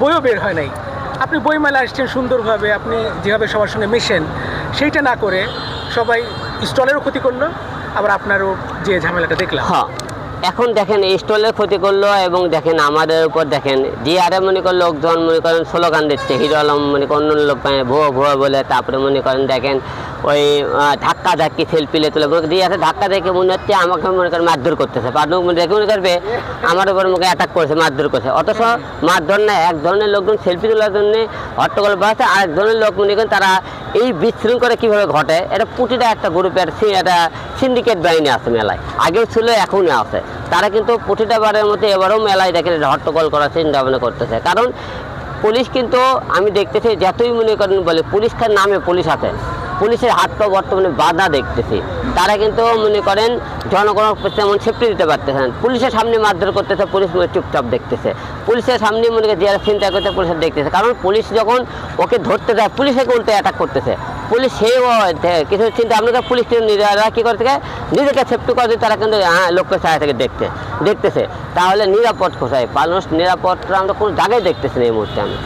বইও বের হয় নাই। আপনি বইমেলা আসছেন সুন্দরভাবে, আপনি যেভাবে সবার সঙ্গে মেশেন, সেইটা না করে সবাই স্টলেরও ক্ষতি করল, আবার আপনারও যে ঝামেলাটা দেখলাম। হ্যাঁ এখন দেখেন স্টলের ক্ষতি করল এবং দেখেন আমাদের উপর দেখেন যে আরে মনে করেন লোকজন মনে করেন স্লোগান দিচ্ছে, হিরো আলম মনে করেন অন্য লোক ভুয়ো ভুয়ো বলে, তারপরে মনে করেন দেখেন ওই ধাক্কা ধাক্কি সেলফি লে তুলে দিয়ে আছে, ধাক্কা দেখে মনে হচ্ছে আমাকে মনে করেন মারধর করতেছে। মনে দেখে মনে করবে, আমার উপর মুখে অ্যাটাক করেছে, মারধর করেছে। অথচ মারধর না, এক ধরনের লোকজন সেলফি তোলার জন্য হট্টগোল বাড়াচ্ছে আর এক ধরনের লোক মনে করেন তারা এই বিশৃঙ্খলা কীভাবে ঘটে? এটা প্রতিটা একটা গ্রুপের একটা সিন্ডিকেট বাহিনী আছে মেলায়। আগেও ছিল, এখনও আছে। তারা কিন্তু প্রতিটা বারের মধ্যে এবারও মেলায় এটা হট্টগোল করার চিন্তা ভাবনা করতেছে। কারণ পুলিশ কিন্তু, আমি দেখতেছি, যতই মনে করেন বলে পুলিশের নামে পুলিশ আছে। পুলিশের হাত পা বর্তমানে বাধা দেখতেছি। তারা কিন্তু মনে করেন জনগণ তেমন সেফটি দিতে পারতেছে না। পুলিশের সামনে মারধর করতেছে, পুলিশ মনে চুপচাপ দেখতেছে। পুলিশের সামনে মনে করেন যারা চিন্তা করতে পুলিশের দেখতেছে কারণ পুলিশ যখন ওকে ধরতে যায় পুলিশকে উল্টে অ্যাটাক করতেছে। পুলিশ সেই কিছু চিন্তা আপনাকে পুলিশ নিজেরা কী করতে নিজেকে সেফটি করে তারা কিন্তু হ্যাঁ লোককে ছায়া থেকে দেখতে, দেখতেছে। তাহলে নিরাপদ কোথায়? মানুষ নিরাপদটা আমরা কোনো জায়গায় দেখতেছি না এই মুহূর্তে আমি।